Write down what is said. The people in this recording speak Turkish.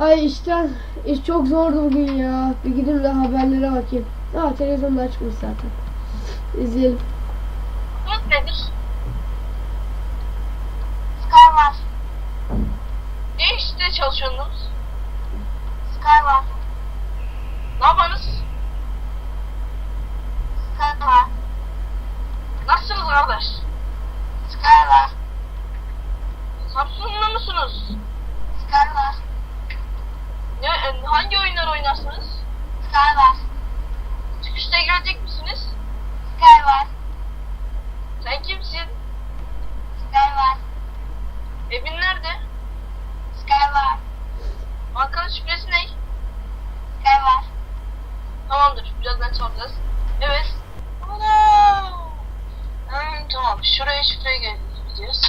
Ay işten iş çok zordu bugün ya. Bir gidin de haberlere bakayım. Aa televizyonda açmış zaten. İzleyelim. Umut nedir? Sky. Ne işte çalışıyorsunuz? Sky. Ne yapanız? Sky var. Nasılsınız kardeş? Sky. Samsunlu musunuz? Sky var. Ne, e, hangi oyunlar oynarsınız? Sky var. Çıkışta gelecek misiniz? Sky var. Sen kimsin? Sky var. Evin nerede? Sky var. Bankanın şifresi ne? Sky var. Tamamdır. Birazdan soracağız. Evet. Ana! Hmm, tamam. Şuraya şifreyi gireceğiz.